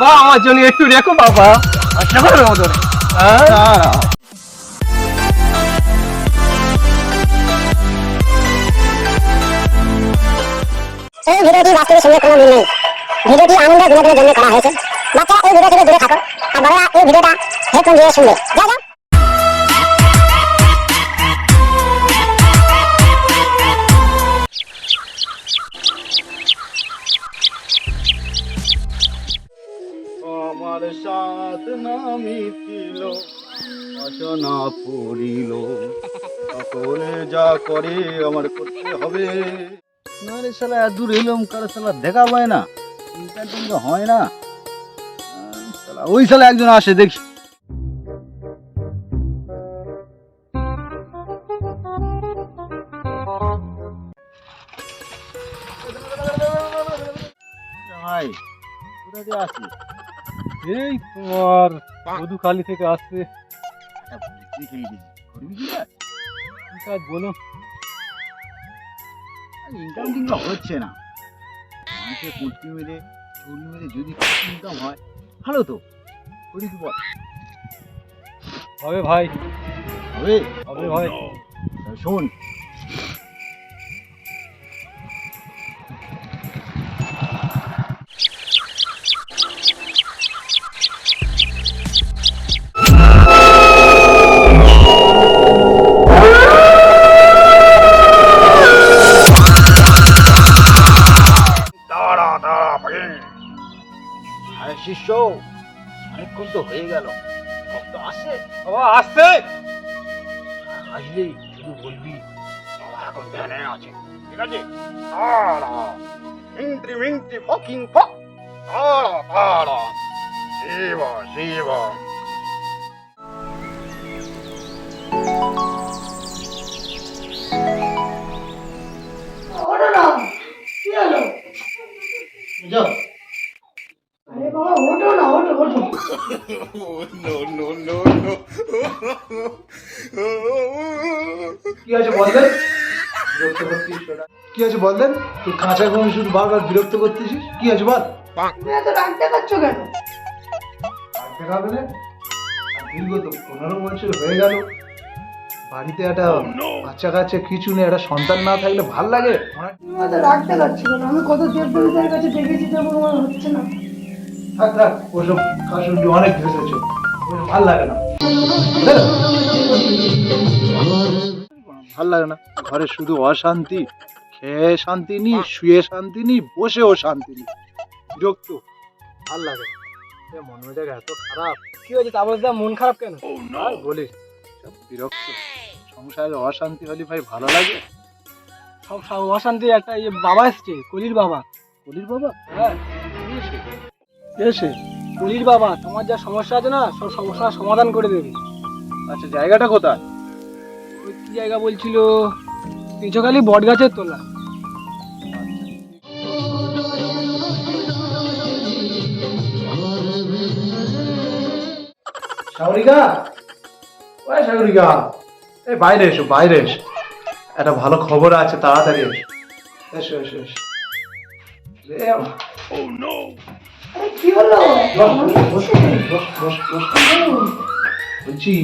বাবা, আমার জন্য একটু রেখো বাবা। আচ্ছা করে হ্যাঁ? এই ভিডিওটি বাস্তবের সঙ্গে কোনো মিল নেই। ভিডিওটি আনন্দ, বিনোদনের জন্য করা হয়েছে। বাচ্চারা এই ভিডিও থেকে দূরে থাকো। আর এই ভিডিওটা হেডফোন দিয়ে শুনবে। যা যা আমার সাথ না মিটিল বাসনা পড়িল। সকলে যা করে আমার করতে হবে। না রে শালা এত দূর এলাম কারও শালা দেখা পায় না ইন্টারটেন হয় না। ওই শালা একজন আসে দেখি। এই তোমার মধুখালি থেকে আসছে। কাজ? বলো? ইনকাম কিন্তু হচ্ছে না। মানুষের কুর্তি মেরে চুল মেরে যদি ইনকাম হয় ভালো তো। করি কি বল? হবে ভাই। হবে? হবে ভাই। শোন শিষ্য অনেকক্ষণ তো হয়ে গেল। ভক্ত আসে? বাবা আসছে! আসলে শুধু বলবি বাবা এখন ধ্যানে আছে। ঠিক আছে? তাড়া মিন্ট্রি মিন্ট্রি ফকিং ফক তাড়া তাড়া শিব শিব যাও আরে বাবা ওঠো না ওঠো ওঠো কি আছে বললেন বিরক্ত করছিস ওটা? কি আছে বললেন তুই কাঁচা ঘুম শুধু বারবার বিরক্ত করতেছিস? কি আছে বল। তুমি এত রাগ দেখাচ্ছ কেন? আর দেখাবে না। দীর্ঘ তো পনেরো বছর হয়ে গেল। বাড়িতে একটা বাচ্চা কাচ্চা কিছু নেই একটা সন্তান না থাকলে ভালো লাগে। রাগ দেখাচ্ছ আমি কত দেবদেবীদের কাছে দেখেছি হচ্ছে না। থাক থাক ওসব কাশুন্ডি অনেক ভেসেছ। ভালো লাগে না। ভালো লাগে না। ঘরে শুধু অশান্তি খেয়ে শান্তি নি শুয়ে শান্তি নি বসেও শান্তি নি বিরক্ত। ভালো লাগে মন মেজাজ এত খারাপ। কি হয়েছে? তারপর দা মন খারাপ কেন? আর বলিস বিরক্ত। সংসারে অশান্তি হলে ভাই ভালো লাগে? সব অশান্তি একটা ইয়ে বাবা এসছে কলির বাবা। বলির বাবা? হ্যাঁ। এসে কলির বাবা, তোমার যা সমস্যা আছে না, সব সমস্যার সমাধান করে দেবে। আচ্ছা জায়গাটা কোথায়? ওই কি জায়গা বলছিল? পিছখালি বট গাছের তোলা। সাগরিকা? ওই সাগরিকা, এই বাইরে এসো বাইরে এসো। একটা ভালো খবর আছে, তাড়াতাড়ি এসো। এসো এসো এসো। কি হলো। বলছি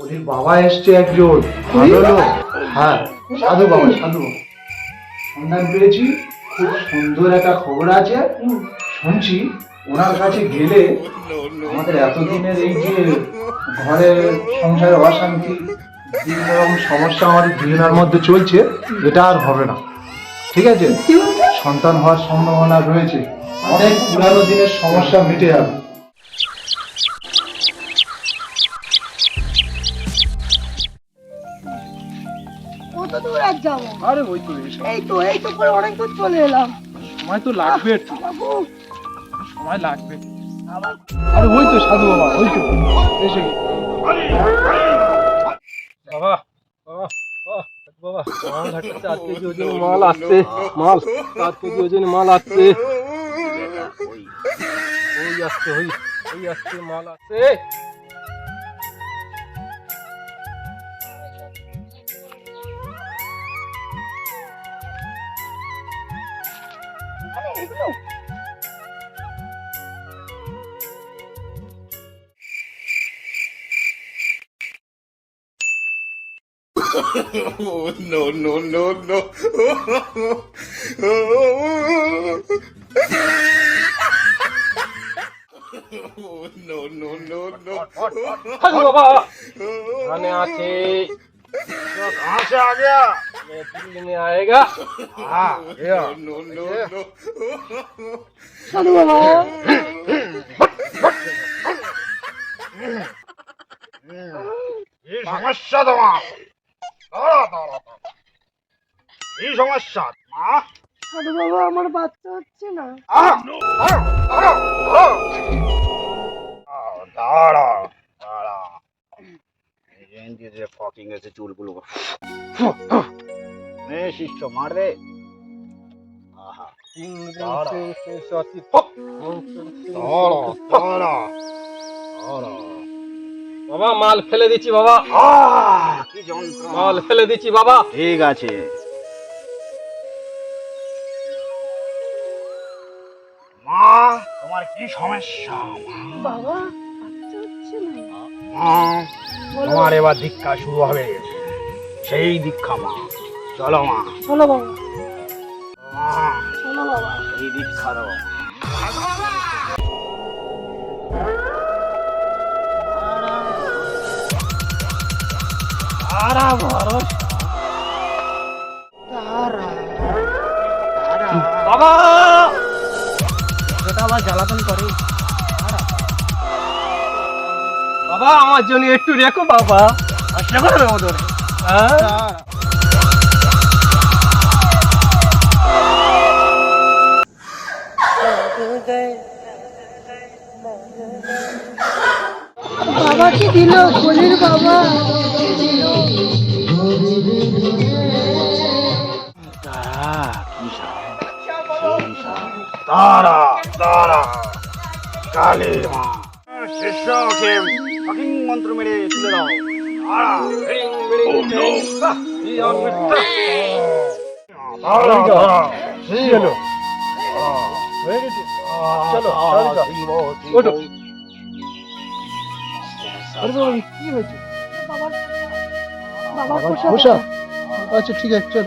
ওদের বাবা এসছে একজন। ভালো লোক। হ্যাঁ সাধু বাবা সাধু। বাবা সন্ধান পেয়েছি খুব সুন্দর একটা খবর আছে। শুনছি ওনার কাছে গেলে আমাদের এতদিনের এই যে ঘরের সংসারে অশান্তি বিভিন্ন রকম সমস্যা আমাদের দুজনের মধ্যে চলছে এটা আর হবে না। ঠিক আছে? সন্তান হওয়ার সম্ভাবনা রয়েছে অনেক পুরানো দিনের সমস্যা মিটে যাবে। কত দূর আর যাব? আরে ওই তো এই তো এই তো করে অনেক দূর চলে এলাম। সময় তো লাগবে একটু। সময় লাগবে। আরে ওই তো সাধু বাবা ওই তো। এসে। বাবা বাবা বাবা মাল হাঁটতে চার কেজি ওজন মাল আসছে মাল চার কেজি ওজন মাল আসছে ওই আসছে ওই ওই আসছে মাল আসছে সাধু বাবা এখানে আছে कहाँ से आ गया मैं दिल्ली में आएगा हाँ गया সাধু বাবা এই সমস্যা তোমার দাঁড়া দাঁড়া দাঁড়া এই সমস্যা মা বাবা আমার বাচ্চা হচ্ছে না দাঁড়া দাঁড়া চুলগুলো। বাবা মাল ফেলে দিচ্ছি বাবা। কি যন্ত্রণা। মাল ফেলে দিচ্ছি বাবা। ঠিক আছে। মা তোমার কি সমস্যা? বাবা হচ্ছে না মা। তোমার এবার দীক্ষা শুরু হবে। সেই দীক্ষা মা। চলো মা। চলো বাবা। মা চলো বাবা। সেই দীক্ষা দাও। তারা তারা বাবা এটা আবার জ্বালাতন করে বাবা আমার জন্য একটু রেখো বাবা হ্যাঁ বাবা কি দিল বলির বাবা। তারা তারা কালী মা। শিষ্যকে ফাকিং মন্ত্র মেরে তুলে দাও আচ্ছা ঠিক আছে চল।